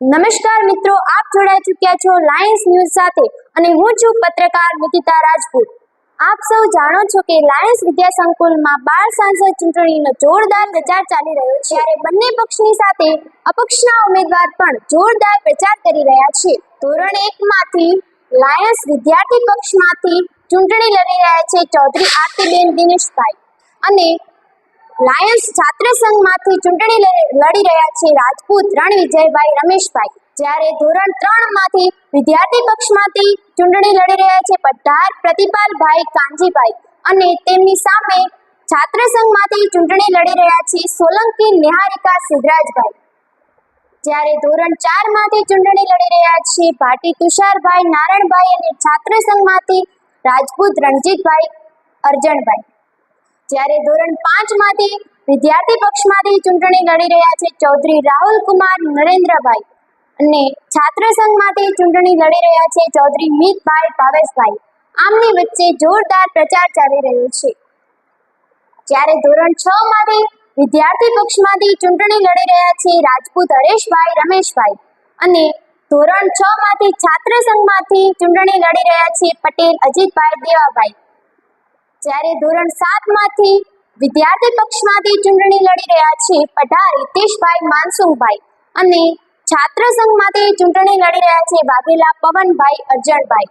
નમસ્કાર મિત્રો, આપ જોડાઈ ચૂક્યા છો લાયન્સ ન્યૂઝ સાથે અને હું છું પત્રકાર નિકિતા રાજપૂત. આપ સૌ જાણો છો કે લાયન્સ વિદ્યા સંકુલમાં બાળ સાંસદ ચૂંટણીનો જોરદાર પ્રચાર ચાલી રહ્યો છે. ત્યારે બંને પક્ષની સાથે અપક્ષના ઉમેદવાર પણ જોરદાર પ્રચાર કરી રહ્યા છે. ધોરણ એક માંથી લાયન્સ વિદ્યાર્થી પક્ષમાંથી ચૂંટણી લડી રહ્યા છે ચૌધરી આરતીબેન દિનેશભાઈ. અને લાયન્સ છાત્ર સંઘમાંથી ચૂંટણી લડી રહ્યા છે રાજપૂત રણવિજયભાઈ રમેશભાઈ. જ્યારે ધોરણ ત્રણમાંથી વિદ્યાર્થી પક્ષમાંથી ચૂંટણી લડી રહ્યા છે પટ્ટાર પ્રતિપાલભાઈ કાંજીભાઈ અને તેમની સામે છાત્ર સંઘમાંથી ચૂંટણી લડી રહ્યા છે સોલંકી નિહારિકા સિદ્ધરાજભાઈ. જ્યારે ધોરણ ચારમાંથી ચૂંટણી લડી રહ્યા છે ભાટી તુષારભાઈ નારણભાઈ અને છાત્ર સંઘમાંથી રાજપૂત રણજીતભાઈ અરજણભાઈ જ્યારે ધોરણ પાંચમાંથી વિદ્યાર્થી પક્ષમાંથી ચૂંટણી લડી રહ્યા છે, ચૌધરી રાહુલ કુમાર નરેન્દ્રભાઈ. અને છાત્ર સંઘમાંથી ચૂંટણી લડી રહ્યા છે, ચૌધરી મિતભાઈ ભાવેશભાઈ. આમની વચ્ચે જોરદાર પ્રચાર ચાલી રહ્યો છે. જ્યારે ધોરણ છ માંથી વિદ્યાર્થી પક્ષમાંથી ચૂંટણી લડી રહ્યા છે, રાજપૂત હરેશભાઈ રમેશભાઈ. અને ધોરણ છ માંથી છાત્ર સંઘમાંથી ચૂંટણી લડી રહ્યા છે, પટેલ અજીતભાઈ દેવાભાઈ. જ્યારે ધોરણ સાતમાંથી વિદ્યાર્થી પક્ષમાંથી ચૂંટણી લડી રહ્યા છે પઢાર હિતેશભાઈ માનસુંગભાઈ અને છાત્ર સંઘમાંથી ચૂંટણી લડી રહ્યા છે વાઘેલા પવનભાઈ અર્જણભાઈ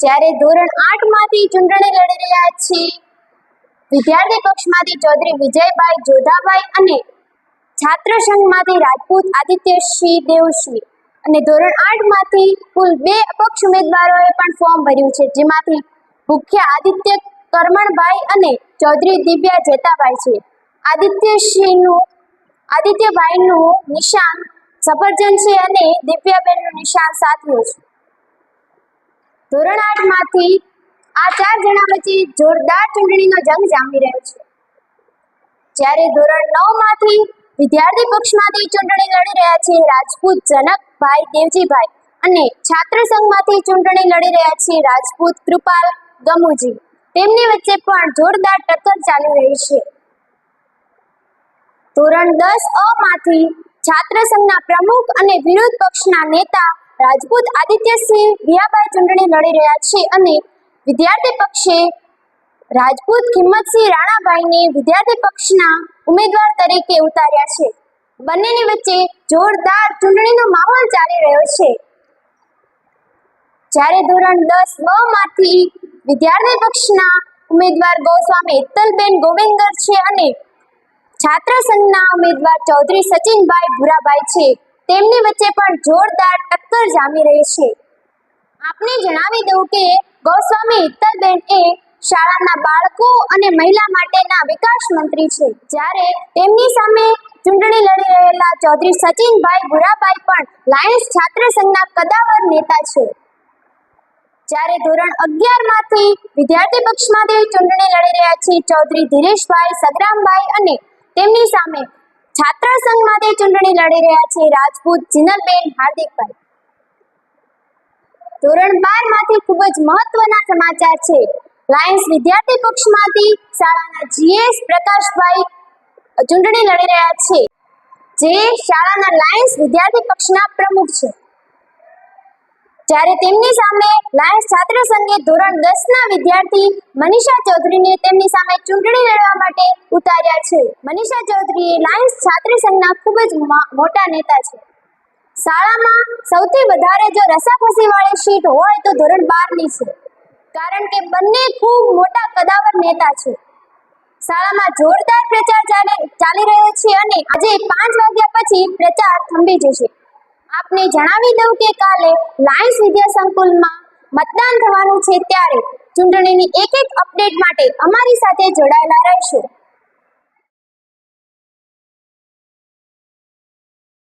જ્યારે ધોરણ આઠમાંથી ચૂંટણી લડી રહ્યા છે, વિદ્યાર્થી પક્ષમાંથી ચૌધરી વિજયભાઈ જોધાભાઈ અને છાત્ર સંઘમાંથી રાજપૂત આદિત્યસિંહ દેવસિંહ અને ધોરણ આઠમાંથી કુલ બે અપક્ષ ઉમેદવારોએ પણ ફોર્મ ભર્યું છે, જેમાંથી મુખ્ય આદિત્ય કરમણભાઈ અને ચૌધરી દિવ્યા જેતાભાઈ છે. આદિત્યસિંહનું આદિત્યભાઈનું નિશાન સફરજન છે અને દિવ્યાબેનનું નિશાન સાથીઓ છે. ધોરણ આઠમાંથી આ ચાર જણા વચ્ચે જોરદાર ચૂંટણીનો જંગ જામી રહ્યો છે. જ્યારે ધોરણ નવમાંથી વિદ્યાર્થી પક્ષમાંથી ચૂંટણી લડી રહ્યા છે રાજપૂત જનકભાઈ દેવજીભાઈ અને છાત્ર સંઘમાંથી ચૂંટણી લડી રહ્યા છે રાજપૂત કૃપાલ ગમુજી. તેમની વચ્ચે પણ જોરદાર ટક્કર ચાલી રહી છે. ધોરણ દસ અ માંથી છાત્ર સંઘના પ્રમુખ અને વિરોધ પક્ષના નેતા રાજપૂત આદિત્યસિંહ વિયાભાઈ ચૂંટણી લડી રહ્યા છે અને વિદ્યાર્થી પક્ષે રાજપૂત કિંમતસિંહ રાણાભાઈને વિદ્યાર્થી પક્ષના ઉમેદવાર તરીકે ઉતાર્યા છે. બંનેની વચ્ચે જોરદાર ચૂંટણીનો માહોલ ચાલી રહ્યો છે. જ્યારે ધોરણ દસ બ માંથી વિદ્યાર્થી પક્ષના ઉમેદવાર ગોસ્વામી ઇત્તલબેન ગોવિંદર છે અને છાત્ર સંઘના ઉમેદવાર ચૌધરી સચિનભાઈ ભુરાભાઈ છે. તેમની વચ્ચે પણ જોરદાર ટક્કર જામી રહી છે. આપને જણાવી દઉં કે ગોસ્વામી ઇત્તલબેન એ શાળાના બાળકો અને મહિલા માટેના વિકાસ મંત્રી છે. જ્યારે તેમની સામે ચૂંટણી લડી રહેલા ચૌધરી સચિનભાઈ ભુરાભાઈ પણ લાયન્સ છાત્ર સંઘના કદાવર નેતા છે. જ્યારે ધોરણ અગિયારમાંથી વિદ્યાર્થી પક્ષમાંથી ચૂંટણી લડી રહ્યા છે ચૌધરી ધીરેશભાઈ સગરામભાઈ અને તેમની સામે છાત્ર સંઘમાંથી ચૂંટણી લડી રહ્યા છે રાજપૂત જિનલબેન હાર્દિકભાઈ. ધોરણ બારમાંથી ખૂબ જ મહત્વના સમાચાર છે. લાયન્સ વિદ્યાર્થી પક્ષમાંથી શાળાના જીએસ પ્રકાશભાઈ ચૂંટણી લડી રહ્યા છે. જે શાળાના લાયન્સ વિદ્યાર્થી પક્ષના પ્રમુખ છે. જ્યારે તેમની સામે લાયન્સ છાત્ર સંઘે ધોરણ દસ ના વિદ્યાર્થી મનીષા ચૌધરીને તેમની સામે ચૂંટણી લડવા માટે ઉતાર્યા છે. મનીષા ચૌધરી લાયન્સ છાત્ર સંઘના ખૂબ જ મોટા નેતા છે. શાળામાં સૌથી વધારે જો રસાકસી વાળી સીટ હોય તો ધોરણ બારની છે. કારણ કે બંને ખૂબ મોટા કદાવર નેતા છે. શાળામાં જોરદાર પ્રચાર ચાલી રહ્યો છે અને આજે પાંચ વાગ્યા પછી પ્રચાર થંભી જશે. આપને જણાવી દઉં કે કાલે લાયન્સ વિદ્યા સંકુલમાં મતદાન થવાનું છે ત્યારે ચૂંટણીની એક એક અપડેટ માટે અમારી સાથે જોડાયેલા રહેશો.